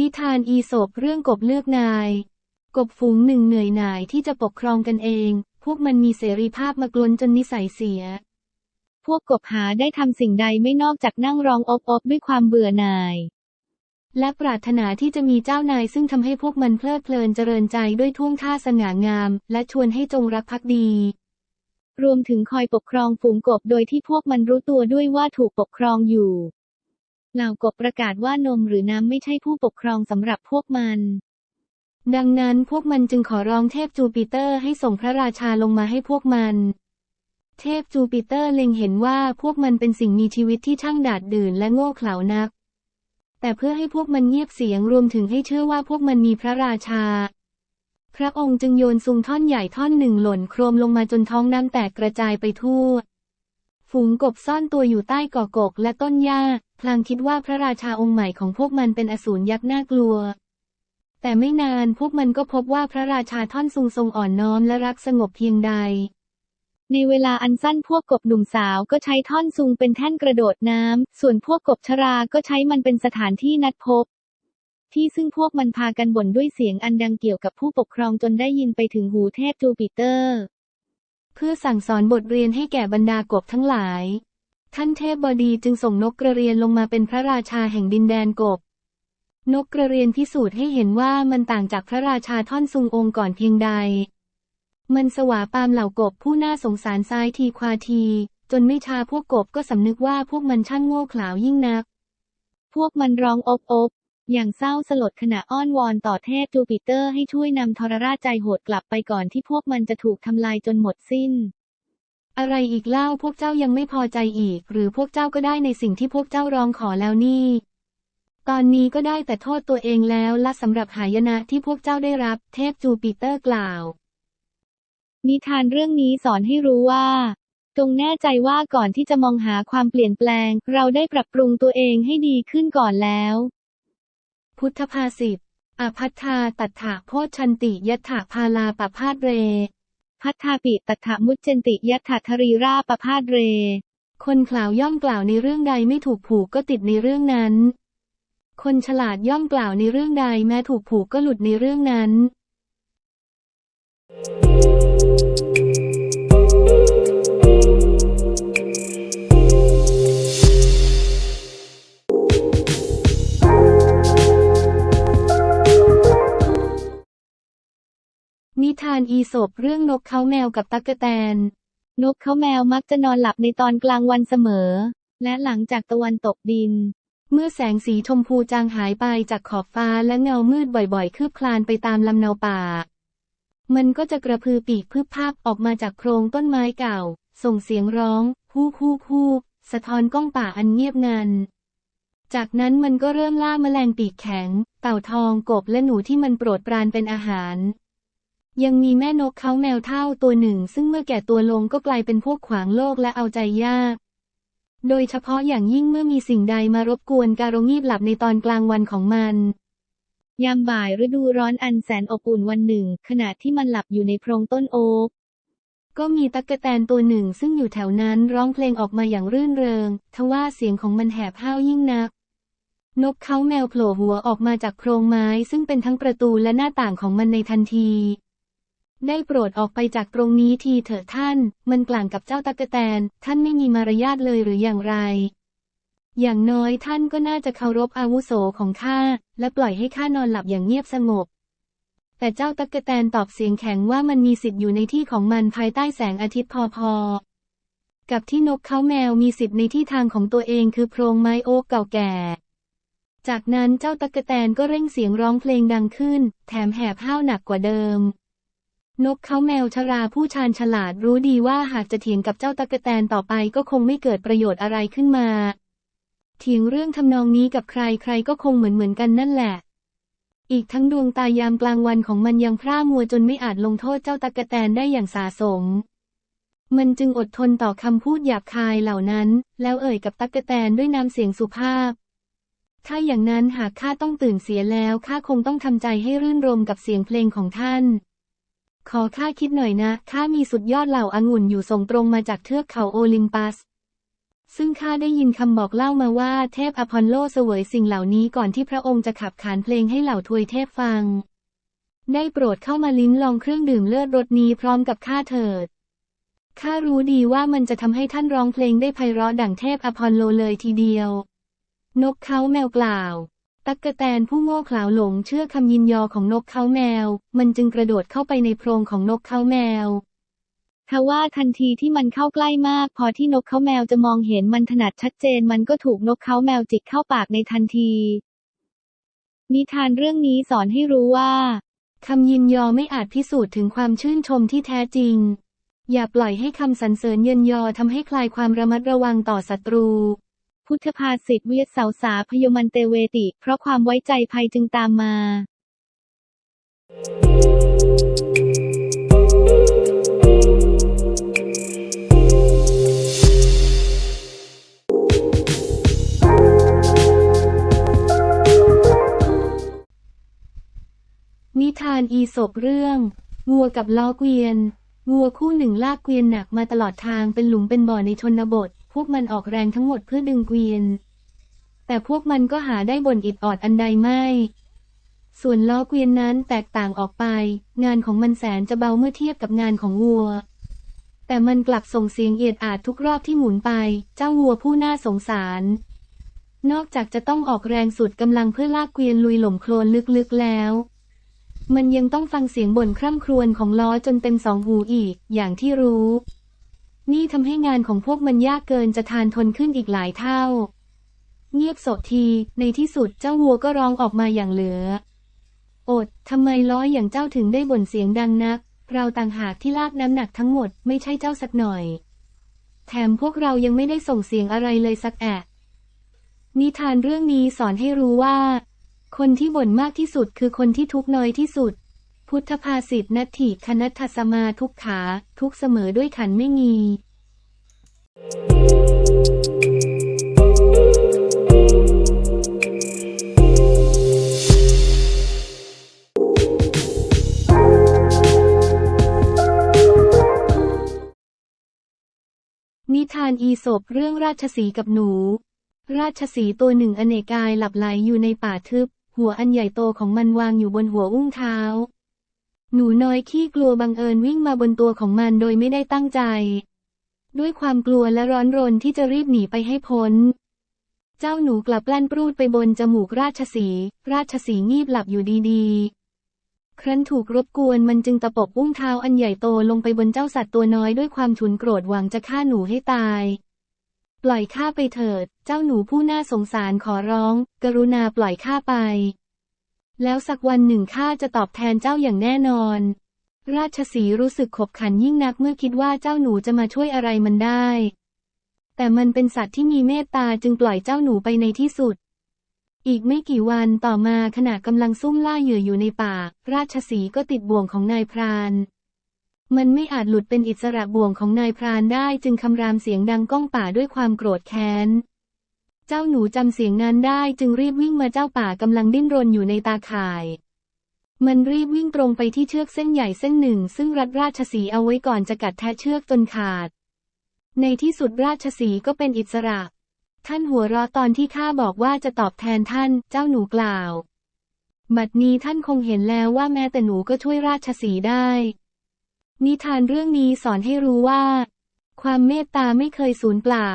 นิทานอีสปเรื่องกบเลือกนาย กบฝูงหนึ่งเหนื่อยหน่ายที่จะปกครองกันเอง พวกมันมีเสรีภาพมากลนจนนิสัยเสีย พวกกบหาได้ทำสิ่งใดไม่นอกจากนั่งร้องอบอบด้วยความเบื่อหน่าย และปรารถนาที่จะมีเจ้านายซึ่งทำให้พวกมันเพลิดเพลินเจริญใจด้วยท่วงท่าสง่างาม และชวนให้จงรักภักดี รวมถึงคอยปกครองฝูงกบโดยที่พวกมันรู้ตัวด้วยว่าถูกปกครองอยู่ เหล่ากบประกาศว่านมหรือน้ำไม่ใช่ผู้ปกครองสำหรับพวกมัน ดังนั้นพวกมันจึงขอร้องเทพจูปิเตอร์ให้ส่งพระราชาลงมาให้พวกมัน เทพจูปิเตอร์เล็งเห็นว่าพวกมันเป็นสิ่งมีชีวิตที่ช่างดาดดื่นและโง่เขลานัก แต่เพื่อให้พวกมันเงียบเสียงรวมถึงให้เชื่อว่าพวกมันมีพระราชา พระองค์จึงโยนซุงท่อนใหญ่ท่อนหนึ่งหล่นโครมลงมาจนท้องน้ำแตกกระจายไปทั่ว ฝูงกบซ่อนตัวอยู่ใต้กอกกและต้นหญ้า ลางคิดว่าพระราชาองค์ใหม่ของพวกมันเป็นอสูรยักษ์น่ากลัว แต่ไม่นานพวกมันก็พบว่าพระราชาท่อนซุงทรงอ่อนน้อมและรักสงบเพียงใด ในเวลาอันสั้นพวกกบหนุ่มสาวก็ใช้ท่อนซุงเป็นแท่นกระโดดน้ำ ส่วนพวกกบชราก็ใช้มันเป็นสถานที่นัดพบ ที่ซึ่งพวกมันพากันบ่นด้วยเสียงอันดังเกี่ยวกับผู้ปกครองจนได้ยินไปถึงหูเทพจูปิเตอร์ เพื่อสั่งสอนบทเรียนให้แก่บรรดากบทั้งหลาย ท่านเทพบดีจึงส่งนกกระเรียนลงมาเป็นพระราชาแห่งดินแดนกบ นกกระเรียนพิสูจน์ให้เห็นว่ามันต่างจากพระราชาท่อนซุงองค์ก่อนเพียงใด มันสวาปามเหล่ากบผู้น่าสงสารซ้ายทีควาที จนไม่ช้าพวกกบก็สำนึกว่าพวกมันช่างโง่เขลายิ่งนัก พวกมันร้องอบอบอย่างเศร้าสลดขณะอ้อนวอนต่อเทพจูปิเตอร์ให้ช่วยนำทรราชใจโหดกลับไปก่อนที่พวกมันจะถูกทำลายจนหมดสิ้น อะไรอีกเล่าพวกเจ้ายังไม่พอใจอีก หรือพวกเจ้าก็ได้ในสิ่งที่พวกเจ้าร้องขอแล้วนี่ ตอนนี้ก็ได้แต่โทษตัวเองแล้วและสำหรับหายนะที่พวกเจ้าได้รับ เทพจูปิเตอร์กล่าว นิทานเรื่องนี้สอนให้รู้ว่าจงแน่ใจว่าก่อนที่จะมองหาความเปลี่ยนแปลง เราได้ปรับปรุงตัวเองให้ดีขึ้นก่อนแล้ว พุทธภาษิตอภัทธาตัฏฐะโพชันติยัตถะพาลาปะพาดเร พัทธาปิตถมุจเจนติยัตถทรีราปพาสเร คนกล่าวย่อมกล่าวในเรื่องใดไม่ถูกผูกก็ติดในเรื่องนั้น คนฉลาดย่อมกล่าวในเรื่องใดแม้ถูกผูกก็หลุดในเรื่องนั้น นิทานอีสปเรื่องนกเขาแมวกับตั๊กแตน นกเขาแมวมักจะนอนหลับในตอนกลางวันเสมอ และหลังจากตะวันตกดิน เมื่อแสงสีชมพูจางหายไปจากขอบฟ้าและเงามืดบ่อยๆ คืบคลานไปตามลำเนาป่า มันก็จะกระพือปีกพืบภาพออกมาจากโพรงต้นไม้เก่า ส่งเสียงร้องฮู้ฮู้ฮู้สะท้อนก้องป่าอันเงียบงันจากนั้นมันก็เริ่มล่าแมลงปีกแข็ง เต่าทองกบและหนูที่มันโปรดปรานเป็นอาหาร ยังมีแม่นกเขาแมวเท่าตัวหนึ่ง ซึ่งเมื่อแก่ตัวลงก็กลายเป็นพวกขวางโลกและเอาใจยาก โดยเฉพาะอย่างยิ่งเมื่อมีสิ่งใดมารบกวนการงีบหลับในตอนกลางวันของมัน ยามบ่ายฤดูร้อนอันแสนอบอุ่นวันหนึ่ง ขณะที่มันหลับอยู่ในโพรงต้นโอ๊กก็มีตั๊กแตนตัวหนึ่งซึ่งอยู่แถวนั้นร้องเพลงออกมาอย่างรื่นเริง ทว่าเสียงของมันแหบห้าวยิ่งนัก นกเขาแมวโผล่หัวออกมาจากโพรงไม้ซึ่งเป็นทั้งประตูและหน้าต่างของมันในทันที ได้โปรดออกไปจากตรงนี้ทีเถอะท่าน มันกล่างกับเจ้าตั๊กแตน ท่านไม่มีมารยาทเลยหรืออย่างไร อย่างน้อยท่านก็น่าจะเคารพอาวุโสของข้า และปล่อยให้ข้านอนหลับอย่างเงียบสงบ แต่เจ้าตั๊กแตนตอบเสียงแข็งว่ามันมีสิทธิ์อยู่ในที่ของมันภายใต้แสงอาทิตย์พอๆกับที่นกเขาแมวมีสิทธิ์ในที่ทางของตัวเองคือโพรงไม้โอ๊กเก่าแก่ จากนั้นเจ้าตั๊กแตนก็เร่งเสียงร้องเพลงดังขึ้น แถมแหบห้าวหนักกว่าเดิม นกเขาแมวชราผู้ชาญฉลาดรู้ดีว่าหากจะเถียงกับเจ้าตั๊กแตนต่อไปก็คงไม่เกิดประโยชน์อะไรขึ้นมา เถียงเรื่องทำนองนี้กับใครใครก็คงเหมือนเหมือนกันนั่นแหละ อีกทั้งดวงตายามกลางวันของมันยังพร่ามัวจนไม่อาจลงโทษเจ้าตั๊กแตนได้อย่างสาสม มันจึงอดทนต่อคำพูดหยาบคายเหล่านั้น แล้วเอ่ยกับตั๊กแตนด้วยน้ำเสียงสุภาพถ้าอย่างนั้นหากข้าต้องตื่นเสียแล้วข้าคงต้องทำใจให้รื่นรมกับเสียงเพลงของท่าน ขอข้าคิดหน่อยนะ ข้ามีสุดยอดเหล่าอางุ่นอยู่ส่งตรงมาจากเทือกเขาโอลิมปัส ซึ่งข้าได้ยินคำบอกเล่ามาว่าเทพอพอลโลเสวยสิ่งเหล่านี้ก่อนที่พระองค์จะขับขานเพลงให้เหล่าทวยเทพฟัง ได้โปรดเข้ามาลิ้มลองเครื่องดื่มเลือดรสนี้พร้อมกับข้าเถิด ข้ารู้ดีว่ามันจะทำให้ท่านร้องเพลงได้ไพเราะดั่งเทพอพอลโลเลยทีเดียว นกเขาแมวกล่าว ตักกะแตนผู้โง่เขลาหลงเชื่อคำยินยอของนกเขาแมว มันจึงกระโดดเข้าไปในโพรงของนกเขาแมวทว่าทันทีที่มันเข้าใกล้มาก พอที่นกเขาแมวจะมองเห็นมันถนัดชัดเจน มันก็ถูกนกเขาแมวจิกเข้าปากในทันที นิทานเรื่องนี้สอนให้รู้ว่าคำยินยอไม่อาจพิสูจน์ถึงความชื่นชมที่แท้จริง อย่าปล่อยให้คำสรรเสริญเยินยอทำให้คลายความระมัดระวังต่อศัตรู พุทธภาษิตเวียดเสาสาพยมันเตเวติ เพราะความไว้ใจภัยจึงตามมานิทานอีสปเรื่องวัวกับล้อเกวียนวัวคู่หนึ่งลากเกวียนหนักมาตลอดทางเป็นหลุมเป็นบ่อในชนบท พวกมันออกแรงทั้งหมดเพื่อดึงเกวียน แต่พวกมันก็หาได้บนอิดออดอันใดไม่ ส่วนล้อเกวียนนั้นแตกต่างออกไป งานของมันแสนจะเบาเมื่อเทียบกับงานของวัว แต่มันกลับส่งเสียงเอียดอาดทุกรอบที่หมุนไป เจ้าวัวผู้น่าสงสาร นอกจากจะต้องออกแรงสุดกำลังเพื่อลากเกวียนลุยหล่มโคลนลึกๆแล้วมันยังต้องฟังเสียงบ่นคร่ำครวญของล้อจนเต็มสองหูอีก อย่างที่รู้ นี่ทำให้งานของพวกมันยากเกินจะทานทนขึ้นอีกหลายเท่า เงียบโสดทีในที่สุดเจ้าวัวก็ร้องออกมาอย่างเหลือ อดทำไมล้ออย่างเจ้าถึงได้บ่นเสียงดังนัก เราต่างหากที่ลากน้ำหนักทั้งหมดไม่ใช่เจ้าสักหน่อย แถมพวกเรายังไม่ได้ส่งเสียงอะไรเลยสักแอะนิทานเรื่องนี้สอนให้รู้ว่า คนที่บ่นมากที่สุดคือคนที่ทุกข์น้อยที่สุด พุทธภาษิตนัตถิคนัตสมาทุกขา ทุกเสมอด้วยขันไม่มีนิทานอีสปเรื่องราชสีกับหนู ราชสีตัวหนึ่งอเนกกายหลับไหลอยู่ในป่าทึบ หัวอันใหญ่โตของมันวางอยู่บนหัวอุ้งเท้า หนูน้อยขี้กลัวบังเอิญวิ่งมาบนตัวของมันโดยไม่ได้ตั้งใจ ด้วยความกลัวและร้อนรนที่จะรีบหนีไปให้พ้น เจ้าหนูกลับแล่นปรูดไปบนจมูกราชสี ราชสีงีบหลับอยู่ดีๆ ครั้นถูกรบกวนมันจึงตะปบอุ้งเท้าอันใหญ่โตลงไปบนเจ้าสัตว์ตัวน้อยด้วยความฉุนโกรธหวังจะฆ่าหนูให้ตาย ปล่อยข้าไปเถิด เจ้าหนูผู้น่าสงสารขอร้อง กรุณาปล่อยข้าไป แล้วสักวันหนึ่งข้าจะตอบแทนเจ้าอย่างแน่นอน ราชสีรู้สึกขบขันยิ่งนักเมื่อคิดว่าเจ้าหนูจะมาช่วยอะไรมันได้ แต่มันเป็นสัตว์ที่มีเมตตาจึงปล่อยเจ้าหนูไปในที่สุด อีกไม่กี่วันต่อมาขณะกำลังซุ่มล่าเหยื่ออยู่ในป่า ราชสีก็ติดบ่วงของนายพรานมันไม่อาจหลุดเป็นอิสระบ่วงของนายพรานได้จึงคำรามเสียงดังก้องป่าด้วยความโกรธแค้น เจ้าหนูจำเสียงนั้นได้จึงรีบวิ่งมาเจ้าป่ากำลังดิ้นรนอยู่ในตาข่าย มันรีบวิ่งตรงไปที่เชือกเส้นใหญ่เส้นหนึ่ง ซึ่งรัดราชสีเอาไว้ก่อนจะกัดแทะเชือกจนขาด ในที่สุดราชสีก็เป็นอิสระ ท่านหัวเราะตอนที่ข้าบอกว่าจะตอบแทนท่าน เจ้าหนูกล่าวบัดนี้ท่านคงเห็นแล้วว่าแม้แต่หนูก็ช่วยราชสีได้ นิทานเรื่องนี้สอนให้รู้ว่า ความเมตตาไม่เคยสูญเปล่า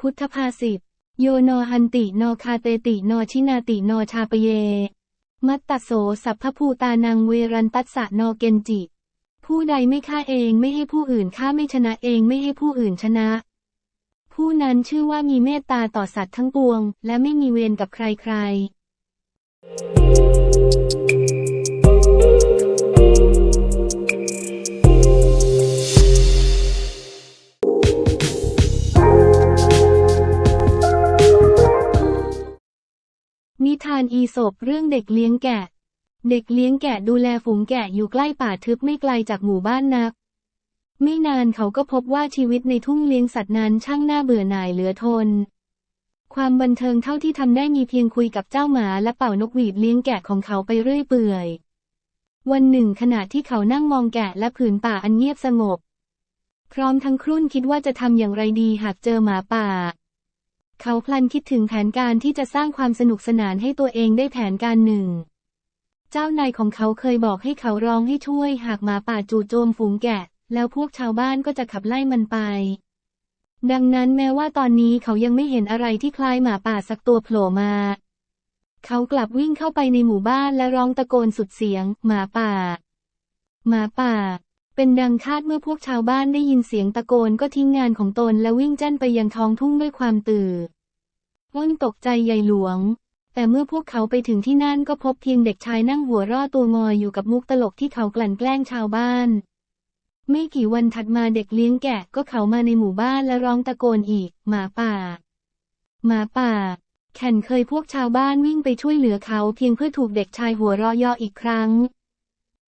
พุทธภาษิต โยโนหันติโนคาเตติโนชินาติโนชาปเย มัตตโสสัพพภูตานังเวรันตัสสะโนเกนจิ ผู้ใดไม่ฆ่าเองไม่ให้ผู้อื่นฆ่าไม่ชนะเองไม่ให้ผู้อื่นชนะ ผู้นั้นชื่อว่ามีเมตตาต่อสัตว์ทั้งปวง และไม่มีเวรกับใครๆ นิทานอีสปเรื่องเด็กเลี้ยงแกะ เด็กเลี้ยงแกะดูแลฝูงแกะอยู่ใกล้ป่าทึบไม่ไกลจากหมู่บ้านนัก ไม่นานเขาก็พบว่าชีวิตในทุ่งเลี้ยงสัตว์นั้นช่างน่าเบื่อหน่ายเหลือทน ความบันเทิงเท่าที่ทำได้มีเพียงคุยกับเจ้าหมาและเป่านกหวีดเลี้ยงแกะของเขาไปเรื่อยเปื่อย วันหนึ่งขณะที่เขานั่งมองแกะและผืนป่าอันเงียบสงบ พร้อมทั้งครุ่นคิดว่าจะทำอย่างไรดีหากเจอหมาป่า เขาพลันคิดถึงแผนการที่จะสร้างความสนุกสนานให้ตัวเองได้แผนการหนึ่ง เจ้านายของเขาเคยบอกให้เขาร้องให้ช่วย หากหมาป่าจู่โจมฝูงแกะ แล้วพวกชาวบ้านก็จะขับไล่มันไป ดังนั้นแม้ว่าตอนนี้เขายังไม่เห็นอะไรที่คล้ายหมาป่าสักตัวโผล่มา เขากลับวิ่งเข้าไปในหมู่บ้านและร้องตะโกนสุดเสียง หมาป่า หมาป่าเป็นดังคาดเมื่อพวกชาวบ้านได้ยินเสียงตะโกนก็ทิ้งงานของตนและวิ่งแจ้นไปยังท้องทุ่งด้วยความตื่น ว่นตกใจใหญ่หลวง แต่เมื่อพวกเขาไปถึงที่นั่นก็พบเพียงเด็กชายนั่งหัวรอดตัวงอยอยู่กับมุกตลกที่เขากลั่นแกล้งชาวบ้าน ไม่กี่วันถัดมาเด็กเลี้ยงแกะก็เขามาในหมู่บ้านและร้องตะโกนอีก หมาป่า หมาป่า แข่นเคยพวกชาวบ้านวิ่งไปช่วยเหลือเขาเพียงเพื่อถูกเด็กชายหัวเรอยออีกครั้ง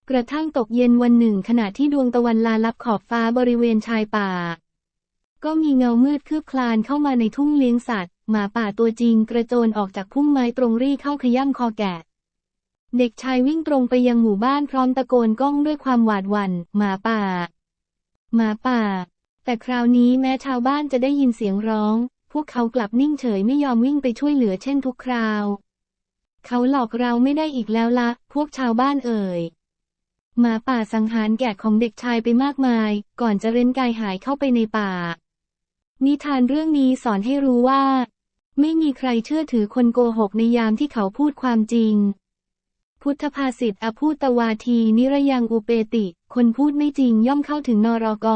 กระทั่งตกเย็นวันหนึ่งขณะที่ดวงตะวันลาลับขอบฟ้าบริเวณชายป่า ก็มีเงามืดคืบคลานเข้ามาในทุ่งเลี้ยงสัตว์ หมาป่าตัวจริงกระโจนออกจากพุ่มไม้ตรงรี่เข้าขย่ำคอแกะ เด็กชายวิ่งตรงไปยังหมู่บ้านพร้อมตะโกนก้องด้วยความหวาดหวัน่น หมาป่า หมาป่า แต่คราวนี้แม้ชาวบ้านจะได้ยินเสียงร้อง พวกเขากลับนิ่งเฉยไม่ยอมวิ่งไปช่วยเหลือเช่นทุกคราว เขาหลอกเราไม่ได้อีกแล้วละ พวกชาวบ้านเอ่ยหมาป่าสังหารแกะของเด็กชายไปมากมาย ก่อนจะเร้นกายหายเข้าไปในป่า นิทานเรื่องนี้สอนให้รู้ว่า ไม่มีใครเชื่อถือคนโกหกในยามที่เขาพูดความจริง พุทธภาษิตอภูตวาทีนิระยังอุเปติ คนพูดไม่จริงย่อมเข้าถึงนรก